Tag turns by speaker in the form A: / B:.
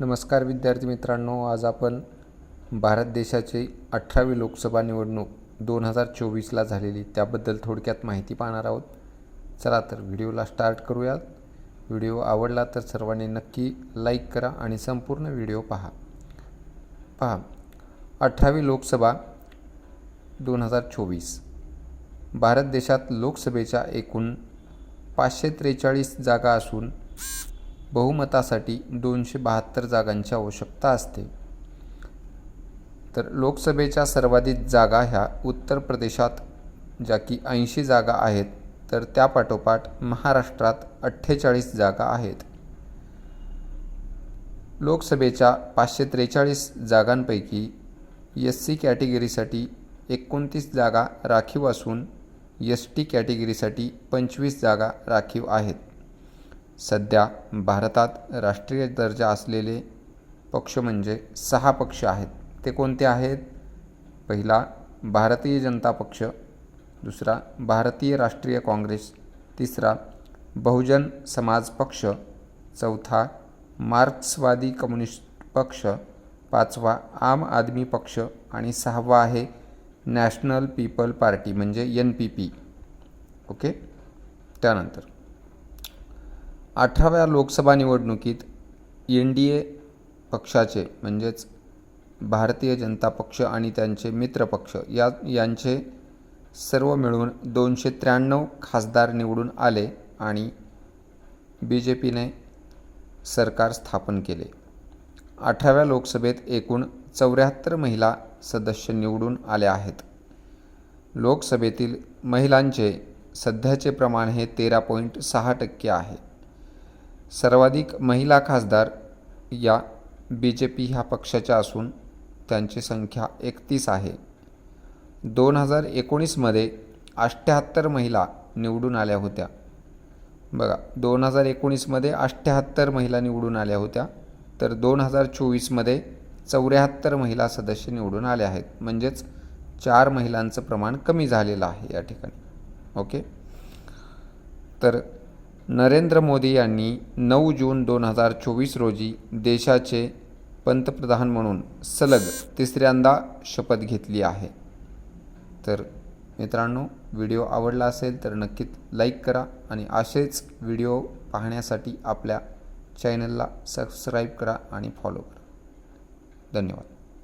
A: नमस्कार विद्यार्थी मित्रांनो आज आपण भारत देशाची अठरावी लोकसभा निवडणूक दोन हजार चोवीसला झालेली त्याबद्दल थोडक्यात माहिती पाहणार आहोत. चला तर व्हिडिओला स्टार्ट करूयात. व्हिडिओ आवडला तर सर्वांनी नक्की लाईक करा आणि संपूर्ण व्हिडिओ पहा. पहा अठरावी लोकसभा दोन हजार चोवीस. भारत देशात लोकसभेच्या एकूण पाचशे त्रेचाळीस जागा असून बहुमतासाठी दोनशे बहात्तर जागांची आवश्यकता असते. तर लोकसभेच्या सर्वाधिक जागा ह्या उत्तर प्रदेशात ज्या की ऐंशी जागा आहेत तर त्यापाठोपाठ महाराष्ट्रात अठ्ठेचाळीस जागा आहेत. लोकसभेच्या पाचशे त्रेचाळीस जागांपैकी एस सी कॅटेगरीसाठी एकोणतीस जागा राखीव असून एस टी कॅटेगरीसाठी पंचवीस जागा राखीव आहेत. सध्या भारतात राष्ट्रीय दर्जा असलेले पक्ष म्हणजे सहा पक्ष आहेत. ते कोणते आहेत? पहिला भारतीय जनता पक्ष दुसरा भारतीय राष्ट्रीय काँग्रेस तिसरा बहुजन समाज पक्ष चौथा मार्क्सवादी कम्युनिस्ट पक्ष पाचवा आम आदमी पक्ष आणि सहावा आहे नॅशनल पीपल पार्टी म्हणजे एन पी पी. ओके? त्यानंतर अठराव्या लोकसभा निवडणुकीत एन डी ए पक्षाचे म्हणजेच भारतीय जनता पक्ष आणि त्यांचे मित्रपक्ष या यांचे सर्व मिळून दोनशे त्र्याण्णव खासदार निवडून आले आणि बी जे पीने सरकार स्थापन केले. अठराव्या लोकसभेत एकूण चौऱ्याहत्तर महिला सदस्य निवडून आल्या आहेत. लोकसभेतील महिलांचे सध्याचे प्रमाण हे तेरा पॉईंट सहा टक्के आहे. सर्वाधिक महिला खासदार या बी जे पी ह्या पक्षाच्या असून त्यांची संख्या एकतीस आहे. दोन हजार एकोणीसमध्ये अठ्ठ्याहत्तर महिला निवडून आल्या होत्या. बघा दोन हजार एकोणीसमध्ये अठ्ठ्याहत्तर महिला निवडून आल्या होत्या तर दोन हजार चोवीसमध्ये चौऱ्याहत्तर महिला सदस्य निवडून आल्या आहेत. म्हणजेच चार महिलांचं प्रमाण कमी झालेलं आहे या ठिकाणी. ओके? तर नरेंद्र मोदी यांनी नऊ जून दोन हजार चोवीस रोजी देशाचे पंतप्रधान म्हणून सलग तिसऱ्यांदा शपथ घेतली आहे. तर मित्रांनो व्हिडिओ आवडला असेल तर नक्कीच लाईक करा आणि असेच व्हिडिओ पाहण्यासाठी आपल्या चॅनलला सबस्क्राईब करा आणि फॉलो करा. धन्यवाद.